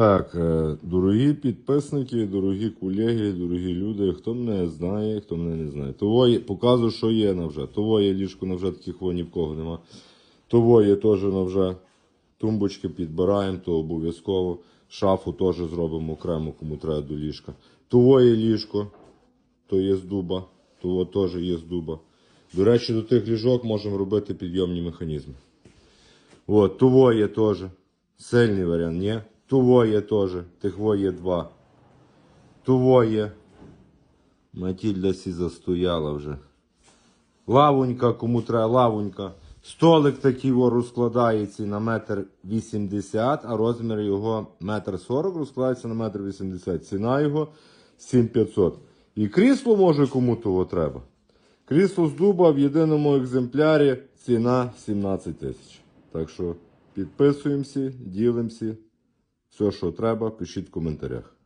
Так, е, дорогі підписники, дорогі колеги, дорогі люди, хто мене знає, хто мене не знає. Того є, показую, що є на вже. Того є ліжко на вже таких во ні в кого нема. Того є теж на вже. Тумбочки підбираємо, то обов'язково. Шафу теж зробимо окремо, кому треба до ліжка. Того є ліжко, то є з дуба, того теж є з дуба. До речі, до тих ліжок можемо робити підйомні механізми. От, того є теж. Сильний варіант, ні? Того є теж. Тихво є два. Того є. Матільда сі застояла вже. Лавонька, кому треба лавонька. Столик такий розкладається на метр вісімдесят, а розмір його метр сорок розкладається на метр вісімдесят. Ціна його 7500. І крісло може кому того треба. Крісло з дуба в єдиному екземплярі ціна 17 тисяч. Так що підписуємося, ділимося. Все, що треба, пишіть в коментарях.